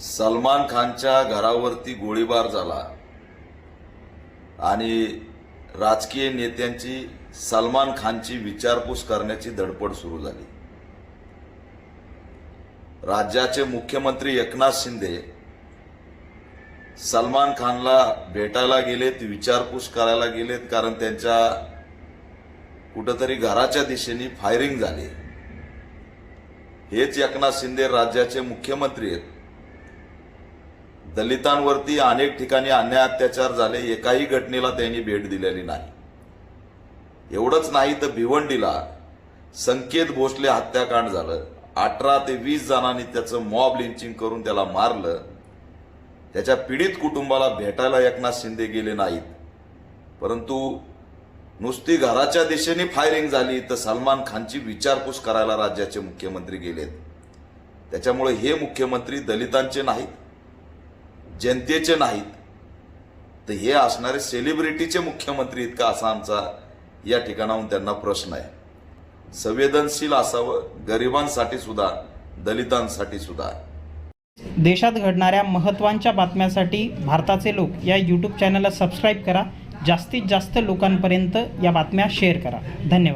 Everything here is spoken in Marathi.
सलमान खानच्या घरावरती गोळीबार झाला. आणि राजकीय नेत्यांची सलमान खानची विचारपूस करण्याची धडपड सुरू झाली. राज्याचे मुख्यमंत्री एकनाथ शिंदे सलमान खानला भेटायला गेलेत विचारपूस करायला गेलेत कारण त्यांच्या कुठंतरी घराच्या दिशेने फायरिंग झाली. हेच एकनाथ शिंदे राज्याचे मुख्यमंत्री आहेत. दलितांवरती अनेक ठिकाणी अन्याय अत्याचार झाले एकाही घटनेला त्यांनी भेट दिलेली नाही. एवढंच नाही तर भिवंडीला संकेत भोसले हत्याकांड झालं. अठरा ते वीस जणांनी त्याचं मॉब लिंचिंग करून त्याला मारलं. त्याच्या पीडित कुटुंबाला भेटायला एकनाथ शिंदे गेले नाहीत. परंतु नुसती घराच्या दिशेने फायरिंग झाली तर सलमान खानची विचारपूस करायला राज्याचे मुख्यमंत्री गेलेत. त्याच्यामुळे हे मुख्यमंत्री दलितांचे नाहीत. जनतेचे नाहीत. तर हे असणारे सेलिब्रिटीचे मुख्यमंत्री इतका असा आमचा या ठिकाणाहून त्यांना प्रश्न आहे. संवेदनशील असावं गरिबांसाठी सुद्धा दलितांसाठी सुद्धा. देशात घडणाऱ्या महत्त्वांच्या बातम्यांसाठी भारताचे लोक या यूट्यूब चॅनलला सबस्क्राईब करा. जास्तीत जास्त लोकांपर्यंत या बातम्या शेअर करा. धन्यवाद.